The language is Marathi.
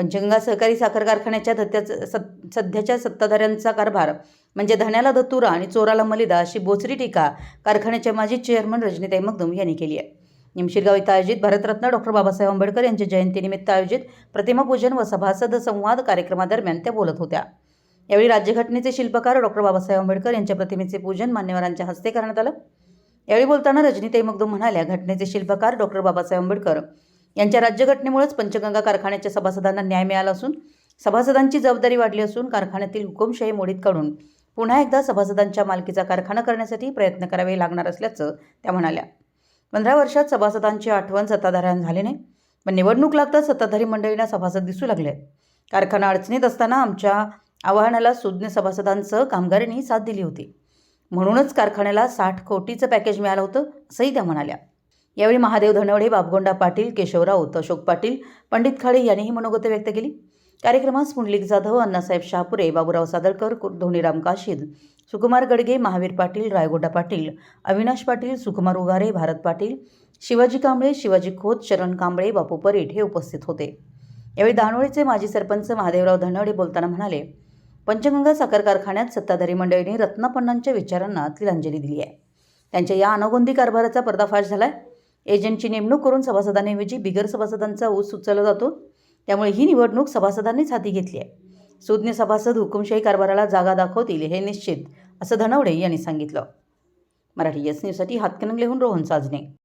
पंचगंगा सहकारी साखर कारखान्याच्या धत्याचं सद सध्याच्या सत्ताधाऱ्यांचा कारभार. म्हणजे धन्याला धतुरा आणि चोराला मलिदा अशी बोचरी टीका कारखान्याचे माजी चेअरमन रजनीताई मगदुम यांनी केली आहे. निमशिरगाव इथं आयोजित भारतरत्न डॉक्टर बाबासाहेब आंबेडकर यांच्या जयंतीनिमित्त आयोजित प्रतिमापूजन व सभासद संवाद कार्यक्रमादरम्यान त्या बोलत होत्या. यावेळी राज्यघटनेचे शिल्पकार डॉक्टर बाबासाहेब आंबेडकर यांच्या प्रतिमेचे पूजन मान्यवरांच्या हस्ते करण्यात आलं. यावेळी बोलताना रजनीताई मगदुम म्हणाल्या घटनेचे शिल्पकार डॉक्टर बाबासाहेब आंबेडकर यांच्या राज्यघटनेमुळेच पंचगंगा कारखान्याच्या सभासदांना न्याय मिळाला असून सभासदांची जबाबदारी वाढली असून कारखान्यातील हुकुमशाही मोडीत काढून पुन्हा एकदा सभासदांच्या मालकीचा कारखाना करण्यासाठी प्रयत्न करावे लागणार असल्याचं त्या म्हणाल्या. पंधरा वर्षात सभासदांची आठवण सत्ताधाऱ्यांना झाली नाही. पण निवडणूक लागताच सत्ताधारी मंडळींना सभासद दिसू लागले. कारखाना अडचणीत असताना आमच्या आवाहनाला सुज्ञ सभासदांसह कामगारांनी साथ दिली होती. म्हणूनच कारखान्याला साठ कोटीचं पॅकेज मिळालं होतं असंही त्या म्हणाल्या. यावेळी महादेव धनवडे बाबगोंडा पाटील केशव राऊत अशोक पाटील पंडित खाडे यांनीही मनोगत व्यक्त केली. कार्यक्रमात पुंडलिक जाधव अण्णासाहेब शहापुरे बाबूराव सादळकर कु- धोनीराम काशीद सुकुमार गडगे महावीर पाटील रायगोडा पाटील अविनाश पाटील सुकुमार उगारे भारत पाटील शिवाजी कांबळे शिवाजी खोत शरण कांबळे बापू परीट हे उपस्थित होते. यावेळी दानोळीचे माजी सरपंच महादेवराव धनवडे बोलताना म्हणाले पंचगंगा साखर कारखान्यात सत्ताधारी मंडळींनी रत्नापण्णांच्या विचारांना तिलांजली दिली आहे. त्यांच्या या अनगोंदी कारभाराचा पर्दाफाश झाला आहे एजंटची नेमणूक करून सभासदांऐवजी बिगर सभासदांचा ऊस उचलला जातो. त्यामुळे ही निवडणूक सभासदांनीच हाती घेतली आहे. सुज्ञ सभासद हुकुमशाही कारभाराला जागा दाखवतील हे निश्चित असं धनवडे यांनी सांगितलं. मराठी यस न्यूजसाठी हातकणंगलेहून रोहन साजने.